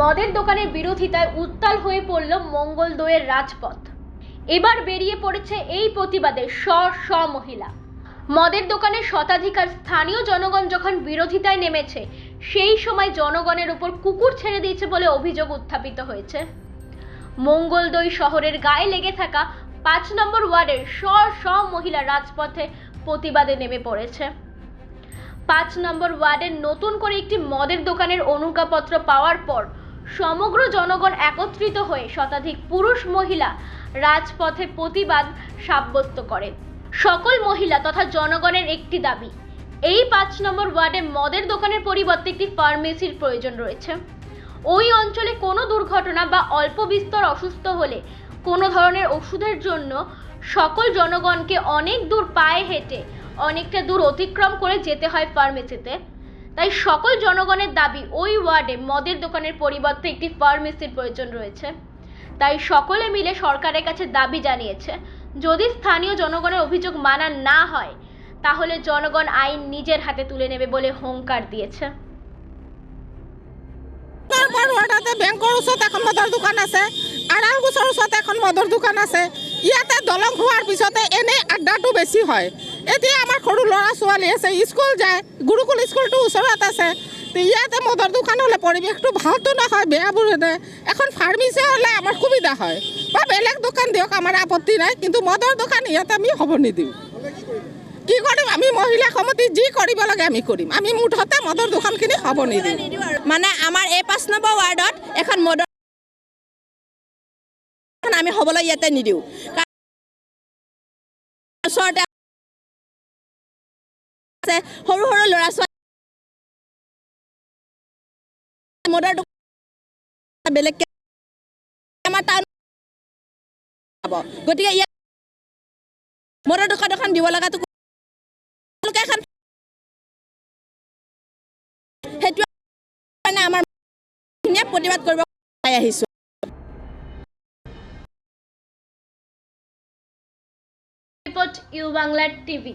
মদের দোকানের বিরোধিতায় উত্তাল হয়ে পড়ল মঙ্গল দোয়ের রাজপথ। এবার বেরিয়ে পড়েছে এই প্রতিবাদে শ শ মহিলা মদের দোকানে শতাধিকার স্থানীয় জনগণ যখন বিরোধিতায় নেমেছে, সেই সময় জনগণের উপর কুকুর ছেড়ে দিয়েছে বলে অভিযোগ উত্থাপিত হয়েছে। মঙ্গলদৈ শহরের গায়ে লেগে থাকা পাঁচ নম্বর ওয়ার্ডের শ শ মহিলা রাজপথে প্রতিবাদে নেমে পড়েছে। পাঁচ নম্বর ওয়ার্ডের নতুন করে একটি মদের দোকানের অনুজ্ঞাপত্র পাওয়ার পর সমগ্র জনগণ একত্রিত হয়ে শতাধিক পুরুষ মহিলা রাজপথে প্রতিবাদ সাব্যস্ত করে। সকল মহিলা তথা জনগণের একটি দাবি, এই পাঁচ নম্বর ওয়ার্ডে মদের দোকানের পরিবর্তে একটি ফার্মেসির প্রয়োজন রয়েছে। ওই অঞ্চলে কোনো দুর্ঘটনা বা অল্প বিস্তর অসুস্থ হলে কোনো ধরনের ওষুধের জন্য সকল জনগণকে অনেক দূর পায়ে হেঁটে অনেকটা দূর অতিক্রম করে যেতে হয় ফার্মেসিতে। তাই সকল জনগণের দাবি ওই ওয়ার্ডে মদের দোকানের পরিবর্তে একটি ফার্মেসির প্রয়োজন রয়েছে। তাই সকলে মিলে সরকারের কাছে দাবি জানিয়েছে, যদি স্থানীয় জনগণের অভিযোগ মানা না হয়, তাহলে জনগণ আইন নিজের হাতে তুলে নেবে বলে হুংকার দিয়েছে। এখন দোকান আছে এখন দোকান আছে। ইয়াতে দলং হোৱাৰ পিছতে এনেই আড্ডাটো বেছি হয়। এতিয়া আমাৰ সৰু ল'ৰা ছোৱালী আছে, স্কুল যায়, গুৰুকুল স্কুলটো ওচৰত আছে ইয়াতে মদৰ দোকান হ'লে পৰিৱেশটো ভালতো নহয়, বেয়াবোৰ এনে এখন ফাৰ্মেচি হ'লে আমাৰ সুবিধা হয়। বা বেলেগ দোকান দিয়ক, আমাৰ আপত্তি নাই, কিন্তু মদৰ দোকান ইয়াতে আমি হ'ব নিদিওঁ। কি কৰিম, আমি মহিলা সমিতি যি কৰিব লাগে আমি কৰিম, আমি মুঠতে মদৰ দোকানখিনি হ'ব নিদিওঁ। মানে আমাৰ এই পাঁচ নম্বৰ ৱাৰ্ডত এখন মদৰ আমি হ'বলৈ ইয়াতে নিদিওঁ। ওচৰতে আছে সৰু সৰু ল'ৰা ছোৱালী মদৰ আমাৰ টাউন গতিকে ইয়াত মদৰ দোকান এখন দিব লগাটো এখন আমাৰ প্ৰতিবাদ কৰিব আহিছোঁ। U Bangla TV.